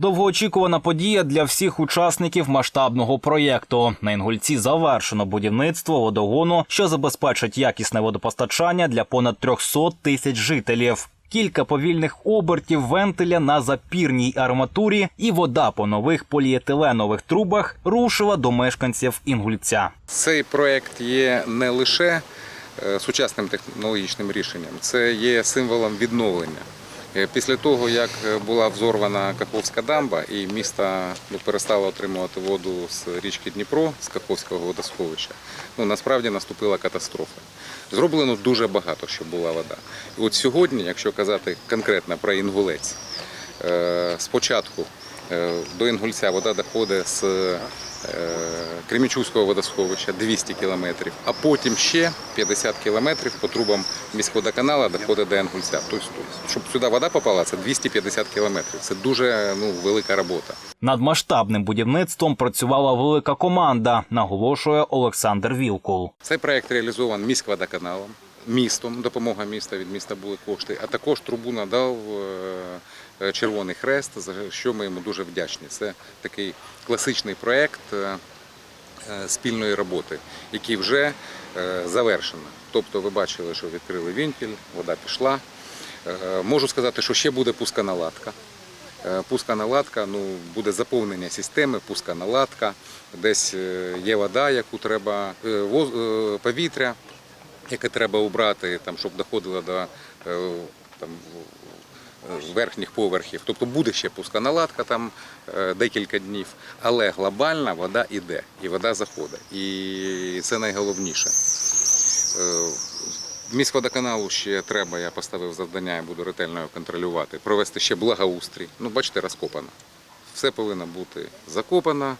Довгоочікувана подія для всіх учасників масштабного проєкту. На Інгульці завершено будівництво водогону, що забезпечить якісне водопостачання для понад 300 тисяч жителів. Кілька повільних обертів вентиля на запірній арматурі, і вода по нових поліетиленових трубах рушила до мешканців Інгульця. Цей проект є не лише е, сучасним технологічним рішенням, це є символом відновлення. Е, Після того, як е, була взорвана Каховська дамба і місто ну, перестало отримувати воду з річки Дніпро, з Каховського водосховища, ну, насправді наступила катастрофа. Зроблено дуже багато, щоб була вода. І от сьогодні, якщо казати конкретно про Інгулець, е, спочатку до Інгульця вода доходить з Кремічуського водосховища 200 кілометрів, а потім ще 50 кілометрів по трубам міського міськводоканала доходить до Інгульця. Тобто, щоб сюди вода попала, це 250 кілометрів. Це дуже ну, велика робота. Над масштабним будівництвом працювала велика команда, наголошує Олександр Вілкул. Цей проект реалізований міськводоканалом, містом, допомога міста від міста були кошти, а також трубу надав е, Червоний Хрест, за що ми йому дуже вдячні. Це такий класичний проект е, е, спільної роботи, який вже е, завершено. Тобто ви бачили, що відкрили вінтіль, вода пішла. Е, Можу сказати, що ще буде пусконаладка. Е, Пусконаладка, ну, буде заповнення системи, пусконаладка, десь е, є вода, яку треба, е, е, повітря, яке треба убрати, там, щоб доходило до е, там, верхніх поверхів. Тобто буде ще пусконаладка там е, декілька днів, але глобальна вода йде і вода заходить. І це найголовніше. Е, Міськводоканалу ще треба, я поставив завдання і буду ретельно контролювати, провести ще благоустрій. Ну, бачите, розкопано. Все повинно бути закопано,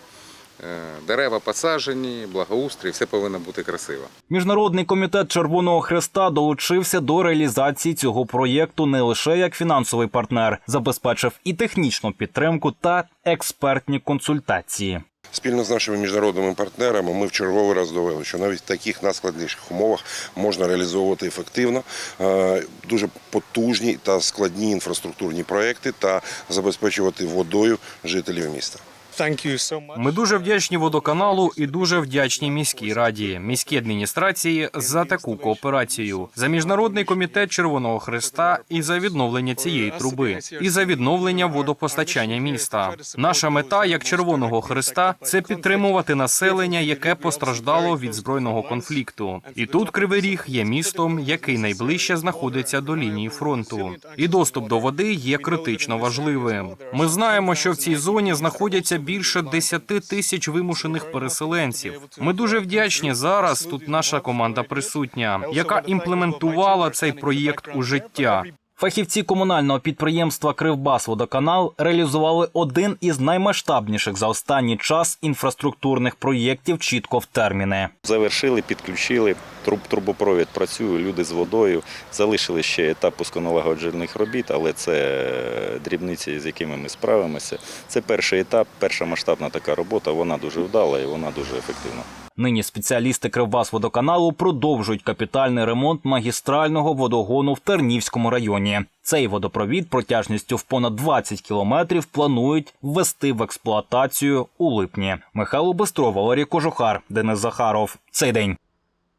дерева посаджені, благоустрій, все повинно бути красиво. Міжнародний комітет Червоного Хреста долучився до реалізації цього проєкту не лише як фінансовий партнер, забезпечив і технічну підтримку та експертні консультації. Спільно з нашими міжнародними партнерами ми в черговий раз довели, що навіть в таких надскладніших умовах можна реалізовувати ефективно е, дуже потужні та складні інфраструктурні проекти та забезпечувати водою жителів міста. Ми дуже вдячні водоканалу і дуже вдячні міській раді, міській адміністрації за таку кооперацію, за міжнародний комітет Червоного Христа і за відновлення цієї труби, і за відновлення водопостачання міста. Наша мета як Червоного Христа це підтримувати населення, яке постраждало від збройного конфлікту. І тут Кривий Ріг є містом, який найближче знаходиться до лінії фронту. І доступ до води є критично важливим. Ми знаємо, що в цій зоні знаходяться більше 10 тисяч вимушених переселенців. Ми дуже вдячні зараз. Тут наша команда присутня, яка імплементувала цей проєкт у життя. Фахівці комунального підприємства Кривбасводоканал реалізували один із наймасштабніших за останній час інфраструктурних проєктів чітко в терміни. Завершили, підключили, труб, трубопровід працює, люди з водою. Залишили ще етап пусконалагоджувальних робіт, але це дрібниці, з якими ми справимося. Це перший етап, перша масштабна така робота. Вона дуже вдала і вона дуже ефективна. Нині спеціалісти Кривбасводоканалу продовжують капітальний ремонт магістрального водогону в Тернівському районі. Цей водопровід протяжністю в понад 20 кілометрів планують ввести в експлуатацію у липні. Михайло Бестров, Валерій Кожухар, Денис Захаров. Цей день.